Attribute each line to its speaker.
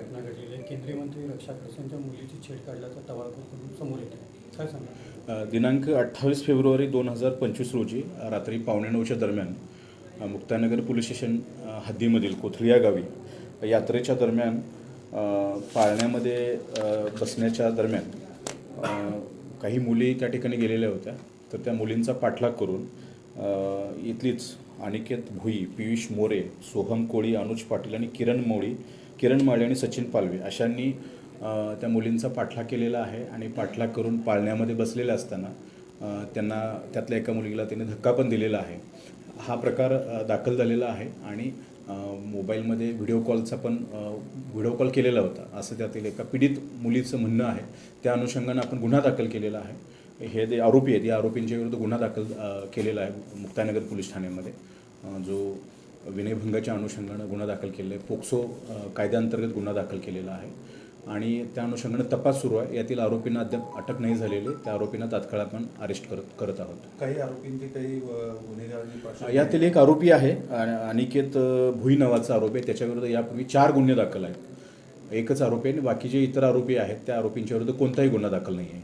Speaker 1: घटना घडलेली आहे. केंद्रीय मंत्री रक्षा खडसेंच्या मुलीची छेड काढल्याचा टवाळखोर करून समोर येते काय सांगा
Speaker 2: दिनांक अठ्ठावीस फेब्रुवारी दोन हजार पंचवीस रोजी रात्री पावणे नऊच्या दरम्यान मुक्तानगर पोलीस स्टेशन हद्दीमधील कोथळी या गावी यात्रेच्या दरम्यान पाळण्यामध्ये बसण्याच्या दरम्यान काही मुली त्या ठिकाणी गेलेल्या होत्या. तर त्या मुलींचा पाठलाग करून इथलीच अनिकेत भुई पियुष मोरे सोहम कोळी अनुज पाटील आणि किरण मोळी किरण माळी आणि सचिन पालवे अशांनी त्या मुलींचा पाठलाग केलेला आहे आणि पाठलाग करून पाळण्यामध्ये बसलेले असताना त्यांना त्यातल्या एका मुलीला त्याने धक्का पण दिलेला आहे. हा प्रकार दाखल झालेला आहे आणि मोबाईलमध्ये व्हिडिओ कॉलचा पण व्हिडिओ कॉल केलेला होता असं त्यातील एका पीडित मुलीचं म्हणणं आहे. त्या अनुषंगानं आपण गुन्हा दाखल केलेला आहे. हे जे आरोपी आहेत या आरोपींच्या विरुद्ध गुन्हा दाखल केलेला आहे मुक्तानगर पोलीस ठाण्यामध्ये. जो विनयभंगाच्या अनुषंगानं गुन्हा दाखल केलेला आहे पोक्सो कायद्याअंतर्गत गुन्हा दाखल केलेला आहे. आणि त्या अनुषंगानं तपास सुरू आहे. यातील आरोपींना अद्याप अटक नाही झालेली. त्या आरोपींना तात्काळ आपण अरेस्ट करत करत आहोत.
Speaker 3: काही आरोपींचे काही गुन्हेगारी
Speaker 2: यातील एक आरोपी आहे अनिकेत भुई नावाचा आरोपी आहे. त्याच्याविरुद्ध यापूर्वी चार गुन्हे दाखल आहेत. एकच आरोपी आणि बाकीचे इतर आरोपी आहेत. त्या आरोपींच्या विरुद्ध कोणताही गुन्हा दाखल नाही आहे.